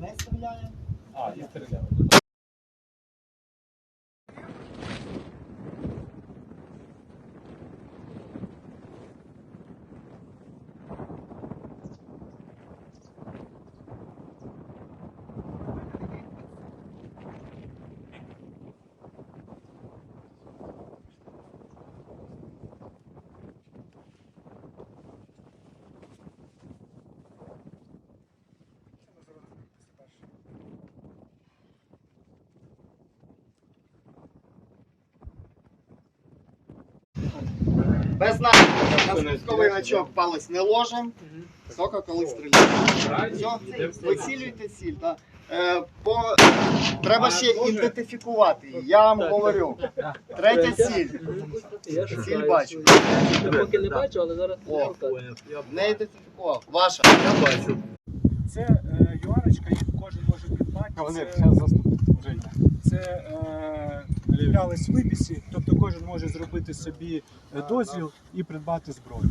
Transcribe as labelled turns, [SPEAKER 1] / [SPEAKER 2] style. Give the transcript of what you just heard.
[SPEAKER 1] не стріляє.
[SPEAKER 2] А, і стріляв.
[SPEAKER 1] Без наслідку. На спусковий гачок палець не ложимо, тільки коли стріляємо. Все, вицілюйте ціль. Да. Е, по... Треба ще ідентифікувати. її. Я вам говорю. Третя ціль. Ціль бачу.
[SPEAKER 3] Я поки не бачу, але зараз
[SPEAKER 1] О. Не ідентифікував. Ваша.
[SPEAKER 2] Я бачу.
[SPEAKER 4] Це е, юарочка, їх кожен може придбати. Це, це е, куплялись в виписі, тобто кожен може зробити собі е, дозвіл і придбати зброю.